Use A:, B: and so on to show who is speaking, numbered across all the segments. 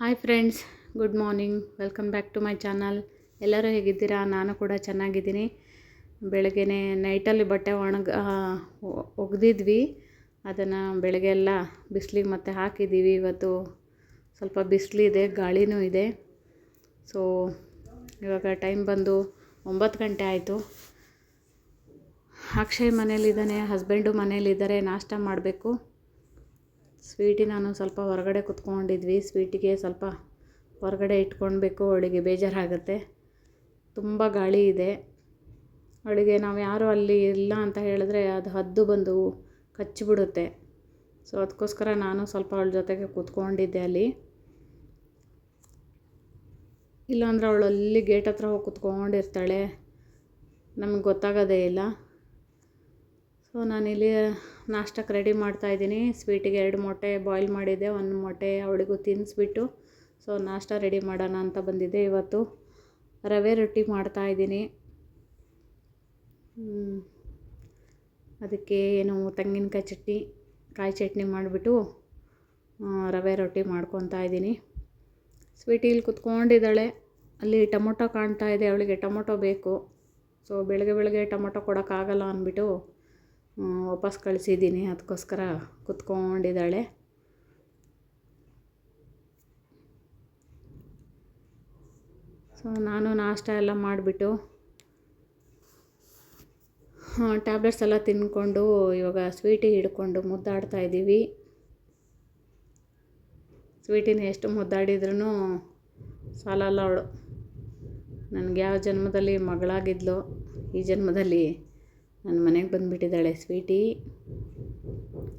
A: Hi friends good morning welcome back to my channel ಎಲ್ಲರೂ ಹೇಗಿದ್ದೀರಾ? ನಾನು ಕೂಡ ಚೆನ್ನಾಗಿದ್ದೀನಿ. ಬೆಳಗ್ಗೆನೇ ನೈಟಲ್ಲಿ ಬಟ್ಟೆ ಒಣಗ ಒಗೆದಿದ್ವಿ. ಅದನ್ನು ಬೆಳಗ್ಗೆ ಎಲ್ಲ ಬಿಸಿಲಿಗೆ ಮತ್ತೆ ಹಾಕಿದ್ದೀವಿ. ಇವತ್ತು ಸ್ವಲ್ಪ ಬಿಸಿಲಿದೆ ಗಾಳಿನೂ ಇದೆ. ಸೊ ಇವಾಗ ಟೈಮ್ ಬಂದು ಒಂಬತ್ತು ಗಂಟೆ ಆಯಿತು. ಅಕ್ಷಯ್ ಮನೇಲಿದ್ದಾನೆ ಹಸ್ಬೆಂಡು ಮನೇಲಿದ್ದಾರೆ, ನಾಷ್ಟ ಮಾಡಬೇಕು. ಸ್ವೀಟಿ ನಾನು ಸ್ವಲ್ಪ ಹೊರಗಡೆ ಕುತ್ಕೊಂಡಿದ್ವಿ. ಸ್ವೀಟಿಗೆ ಸ್ವಲ್ಪ ಹೊರಗಡೆ ಇಟ್ಕೊಳ್ಬೇಕು. ಅವಳಿಗೆ ಬೇಜಾರಾಗುತ್ತೆ. ತುಂಬ ಗಾಳಿ ಇದೆ. ಅವಳಿಗೆ ನಾವು ಯಾರು ಅಲ್ಲಿ ಇಲ್ಲ ಅಂತ ಹೇಳಿದ್ರೆ ಅದು ಹದ್ದು ಬಂದು ಕಚ್ಚಿಬಿಡುತ್ತೆ. ಸೊ, ಅದಕ್ಕೋಸ್ಕರ ನಾನು ಸ್ವಲ್ಪ ಅವಳ ಜೊತೆಗೆ ಕೂತ್ಕೊಂಡಿದ್ದೆ ಅಲ್ಲಿ. ಇಲ್ಲಾಂದ್ರೆ ಅವಳು ಅಲ್ಲಿ ಗೇಟ್ ಹತ್ರ ಹೋಗಿ ಕುತ್ಕೊಂಡಿರ್ತಾಳೆ. ನಮಗೆ ಗೊತ್ತಾಗೋದೇ ಇಲ್ಲ. ಸೊ ನಾನಿಲ್ಲಿ ನಾಷ್ಟಕ್ಕೆ ರೆಡಿ ಮಾಡ್ತಾಯಿದ್ದೀನಿ ಸ್ವೀಟಿಗೆ ಎರಡು ಮೊಟ್ಟೆ ಬಾಯ್ಲ್ ಮಾಡಿದ್ದೆ ಒಂದು ಮೊಟ್ಟೆ ಅವಳಿಗೂ ತಿನ್ನಿಸ್ಬಿಟ್ಟು ಸೊ ನಾಷ್ಟ ರೆಡಿ ಮಾಡೋಣ ಅಂತ ಬಂದಿದ್ದೆ ಇವತ್ತು. ರವೆ ರೊಟ್ಟಿ ಮಾಡ್ತಾಯಿದ್ದೀನಿ ಅದಕ್ಕೆ ಏನು ತೆಂಗಿನಕಾಯಿ ಚಟ್ನಿ, ಕಾಯಿ ಚಟ್ನಿ ಮಾಡಿಬಿಟ್ಟು ರವೆ ರೊಟ್ಟಿ ಮಾಡ್ಕೊತಾ ಇದ್ದೀನಿ. ಸ್ವೀಟಿ ಇಲ್ಲಿ ಕುತ್ಕೊಂಡಿದ್ದಾಳೆ. ಅಲ್ಲಿ ಟೊಮೊಟೊ ಕಾಣ್ತಾ ಇದೆ. ಅವಳಿಗೆ ಟೊಮೊಟೊ ಬೇಕು. ಸೊ ಬೆಳಗ್ಗೆ ಬೆಳಗ್ಗೆ ಟೊಮೊಟೊ ಕೊಡೋಕ್ಕಾಗಲ್ಲ ಅಂದ್ಬಿಟ್ಟು ವಾಪಸ್ ಕಳಿಸಿದ್ದೀನಿ ಅದಕ್ಕೋಸ್ಕರ ಕುತ್ಕೊಂಡಿದ್ದಾಳೆ. ಸೊ ನಾನು ನಾಷ್ಟ ಎಲ್ಲ ಮಾಡಿಬಿಟ್ಟು ಟ್ಯಾಬ್ಲೆಟ್ಸ್ ಎಲ್ಲ ತಿನ್ಕೊಂಡು ಇವಾಗ ಸ್ವೀಟಿ ಹಿಡ್ಕೊಂಡು ಮುದ್ದಾಡ್ತಾ ಇದ್ದೀವಿ. ಸ್ವೀಟಿನ ಎಷ್ಟು ಮುದ್ದಾಡಿದ್ರೂ ಸಾಲಲ್ಲ ಅವಳು. ನನಗೆ ಯಾವ ಜನ್ಮದಲ್ಲಿ ಮಗಳಾಗಿದ್ಲು, ಈ ಜನ್ಮದಲ್ಲಿ ನನ್ನ ಮನೆಗೆ ಬಂದುಬಿಟ್ಟಿದ್ದಾಳೆ, ಸ್ವೀಟಿ.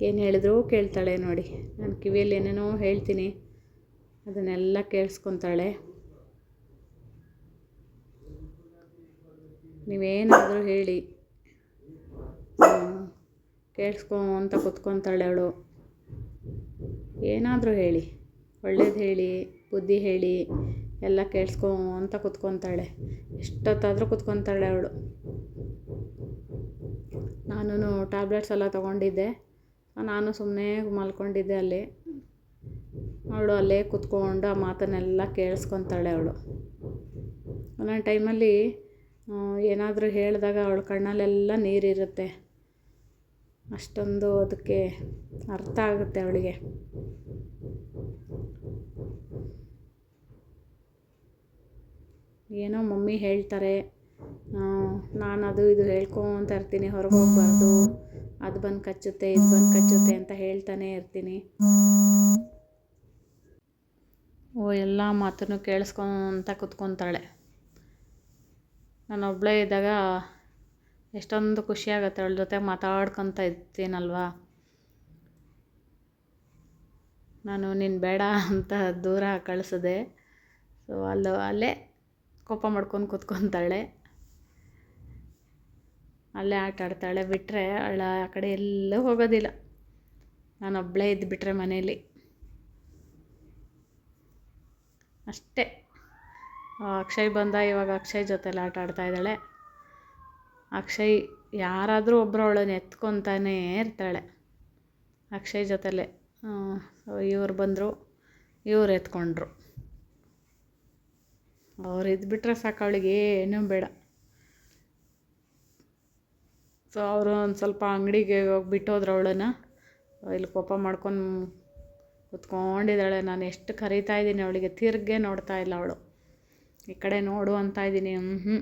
A: ಏನು ಹೇಳಿದ್ರು ಕೇಳ್ತಾಳೆ ನೋಡಿ. ನಾನು ಕಿವಿಯಲ್ಲಿ ಏನೇನೋ ಹೇಳ್ತೀನಿ, ಅದನ್ನೆಲ್ಲ ಕೇಳಿಸ್ಕೊತಾಳೆ. ನೀವೇನಾದರೂ ಹೇಳಿ. ಕೇಳಿಸ್ಕೋ ಅಂತ ಕುತ್ಕೊತಾಳೆ ಅವಳು. ಏನಾದರೂ ಹೇಳಿ. ಒಳ್ಳೇದು ಹೇಳಿ, ಬುದ್ಧಿ ಹೇಳಿ, ಎಲ್ಲ ಕೇಳಿಸ್ಕೋ ಅಂತ ಕುತ್ಕೊತಾಳೆ. ಎಷ್ಟೊತ್ತಾದರೂ ಕುತ್ಕೊತಾಳೆ ಅವಳು. ನಾನು ಟ್ಯಾಬ್ಲೆಟ್ಸ್ ಎಲ್ಲ ತೊಗೊಂಡಿದ್ದೆ. ನಾನು ಸುಮ್ಮನೆ ಮಲ್ಕೊಂಡಿದ್ದೆ ಅಲ್ಲಿ. ಅವಳು ಅಲ್ಲೇ ಕೂತ್ಕೊಂಡು ಆ ಮಾತನ್ನೆಲ್ಲ ಕೇಳಿಸ್ಕೊತಾಳೆ ಅವಳು. ಒಂದೊಂದು ಟೈಮಲ್ಲಿ ಏನಾದರೂ ಹೇಳಿದಾಗ ಅವಳ ಕಣ್ಣಲ್ಲೆಲ್ಲ ನೀರಿರುತ್ತೆ. ಅಷ್ಟೊಂದು ಅದಕ್ಕೆ ಅರ್ಥ ಆಗುತ್ತೆ ಅವಳಿಗೆ. ಏನೋ ಮಮ್ಮಿ ಹೇಳ್ತಾರೆ. ನಾನು ಅದು ಇದು ಹೇಳ್ಕೊತ ಇರ್ತೀನಿ, ಹೊರಗೆ ಹೋಗಬಾರ್ದು. ಅದು ಬಂದು ಕಚ್ಚುತ್ತೆ, ಇದು ಬಂದು ಕಚ್ಚುತ್ತೆ ಅಂತ ಹೇಳ್ತಾನೆ ಇರ್ತೀನಿ. ಓ, ಎಲ್ಲ ಮಾತನ್ನು ಕೇಳಿಸ್ಕೊಂತ ಕುತ್ಕೊತಾಳೆ. ನಾನು ಒಬ್ಬಳೇ ಇದ್ದಾಗ ಎಷ್ಟೊಂದು ಖುಷಿಯಾಗತ್ತೆ ಅವಳ ಜೊತೆ ಮಾತಾಡ್ಕೊತ ಇರ್ತೀನಲ್ವಾ? ನಾನು ನೀನು ಬೇಡ ಅಂತ ದೂರ ಕಳಿಸಿದೆ. ಸೊ ಅಲ್ಲೂ, ಅಲ್ಲೇ ಕೋಪ ಮಾಡ್ಕೊಂಡು ಕುತ್ಕೊತಾಳೆ. ಅಲ್ಲೇ ಆಟ ಆಡ್ತಾಳೆ ಬಿಟ್ಟರೆ ಅವಳ ಆ ಕಡೆ ಎಲ್ಲೂ ಹೋಗೋದಿಲ್ಲ. ನಾನು ಒಬ್ಬಳೇ ಇದ್ದುಬಿಟ್ರೆ ಮನೇಲಿ ಅಷ್ಟೇ. ಅಕ್ಷಯ್ ಬಂದ, ಇವಾಗ ಅಕ್ಷಯ್ ಜೊತೆಲಿ ಆಟ ಆಡ್ತಾ ಇದ್ದಾಳೆ. ಅಕ್ಷಯ್ ಯಾರಾದರೂ ಒಬ್ಬರು ಅವಳನ್ನ ಎತ್ಕೊತಾನೇ ಇರ್ತಾಳೆ. ಅಕ್ಷಯ್ ಜೊತೆಲೆ ಇವ್ರು ಬಂದರು, ಇವ್ರು ಎತ್ಕೊಂಡ್ರು. ಅವ್ರು ಇದ್ಬಿಟ್ರೆ ಸಾಕು ಅವಳಿಗೆ ಏನೂ ಬೇಡ. ಸೊ ಅವರು ಒಂದು ಸ್ವಲ್ಪ ಅಂಗಡಿಗೆ ಹೋಗಿ ಬಿಟ್ಟೋದ್ರು ಅವಳನ್ನ. ಇಲ್ಲಿ ಕೋಪ ಮಾಡ್ಕೊಂಡು ಕುತ್ಕೊಂಡಿದ್ದಾಳೆ. ನಾನು ಎಷ್ಟು ಕರೀತಾ ಇದ್ದೀನಿ ಅವಳಿಗೆ. ತಿರ್ಗೇ ನೋಡ್ತಾ ಇಲ್ಲ ಅವಳು. ಈ ಕಡೆ ನೋಡು ಅಂತ ಇದ್ದೀನಿ. ಹ್ಞೂ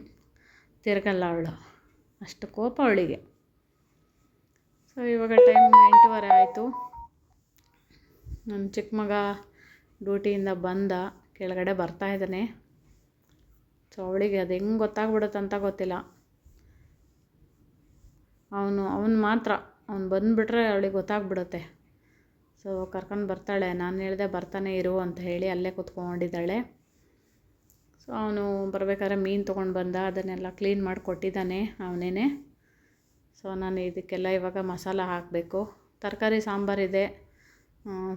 A: ತಿರ್ಗಲ್ಲ ಅವಳು. ಅಷ್ಟು ಕೋಪ ಅವಳಿಗೆ. ಸೊ ಇವಾಗ ಟೈಮ್ ಎಂಟೂವರೆ ಆಯಿತು. ನನ್ನ ಚಿಕ್ಕ ಮಗ ಡ್ಯೂಟಿಯಿಂದ ಬಂದ. ಕೆಳಗಡೆ ಬರ್ತಾ ಇದ್ದಾನೆ. ಸೊ ಅವಳಿಗೆ ಅದು ಹೆಂಗೆ ಗೊತ್ತಾಗ್ಬಿಡುತ್ತೆ ಅಂತ ಗೊತ್ತಿಲ್ಲ. ಅವನು ಅವನು ಮಾತ್ರ. ಅವ್ನು ಬಂದುಬಿಟ್ರೆ ಅವಳಿಗೆ ಗೊತ್ತಾಗ್ಬಿಡುತ್ತೆ. ಸೊ ಕರ್ಕೊಂಡು ಬರ್ತಾಳೆ. ನಾನು ಹೇಳಿದೆ ಬರ್ತಾನೆ ಇರು ಅಂತ ಹೇಳಿ ಅಲ್ಲೇ ಕೂತ್ಕೊಂಡಿದ್ದಾಳೆ. ಸೊ ಅವನು ಬರಬೇಕಾದ್ರೆ ಮೀನು ತೊಗೊಂಡು ಬಂದ. ಅದನ್ನೆಲ್ಲ ಕ್ಲೀನ್ ಮಾಡಿ ಕೊಟ್ಟಿದ್ದಾನೆ ಅವನೇ ಸೊ ನಾನು ಇದಕ್ಕೆಲ್ಲ ಇವಾಗ ಮಸಾಲ ಹಾಕಬೇಕು. ತರಕಾರಿ ಸಾಂಬಾರಿದೆ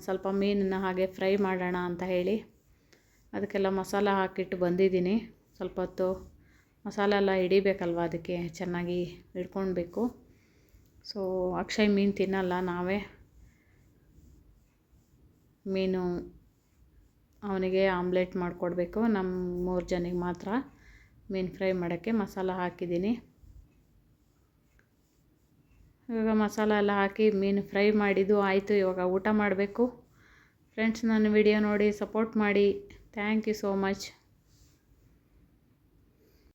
A: ಸ್ವಲ್ಪ ಮೀನನ್ನು ಹಾಗೆ ಫ್ರೈ ಮಾಡೋಣ ಅಂತ ಹೇಳಿ ಅದಕ್ಕೆಲ್ಲ ಮಸಾಲ ಹಾಕಿಟ್ಟು ಬಂದಿದ್ದೀನಿ. ಸ್ವಲ್ಪ ಹೊತ್ತು ಮಸಾಲೆ ಎಲ್ಲ ಹಿಡಿಬೇಕಲ್ವ ಅದಕ್ಕೆ? ಚೆನ್ನಾಗಿ ಹಿಡ್ಕೊಳ್ಬೇಕು. ಸೊ ಅಕ್ಷಯ್ ಮೀನು ತಿನ್ನಲ್ಲ, ನಾವೇ. ಮೀನು ಅವನಿಗೆ ಆಮ್ಲೆಟ್ ಮಾಡಿಕೊಡ್ಬೇಕು ನಮ್ಮ ಮೂರು ಜನಕ್ಕೆ ಮಾತ್ರ. ಮೀನು ಫ್ರೈ ಮಾಡೋಕ್ಕೆ ಮಸಾಲ ಹಾಕಿದ್ದೀನಿ. ಇವಾಗ ಮಸಾಲ ಎಲ್ಲ ಹಾಕಿ ಮೀನು ಫ್ರೈ ಮಾಡಿದ್ದು ಆಯಿತು, ಇವಾಗ ಊಟ ಮಾಡಬೇಕು. ಫ್ರೆಂಡ್ಸ್ ನನ್ನ ವಿಡಿಯೋ ನೋಡಿ ಸಪೋರ್ಟ್ ಮಾಡಿ. Thank you so much